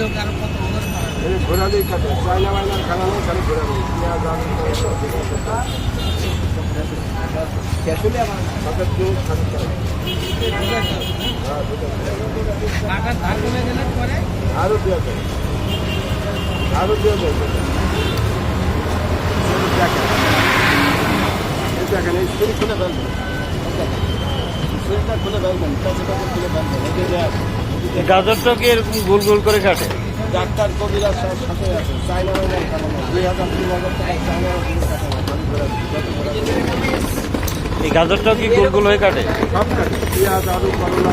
Eu quero controlar o espaço. ভেড়া এই ঘোরালি কাটে চাইনা মাইনার খানা নেই খালি ঘোরালি আরও দেওয়া কি এরকম গোল গোল করে কাটে? ডাক্তার কবিরা সব সাথে আছে। চাইনা মাইনার খানা দুই হাজার তিন হাজার টাকা চাইনা এই গাজরটাও কি গোল গোল হয়ে কাটে? সব কাটে। পেঁয়াজ আলু করলা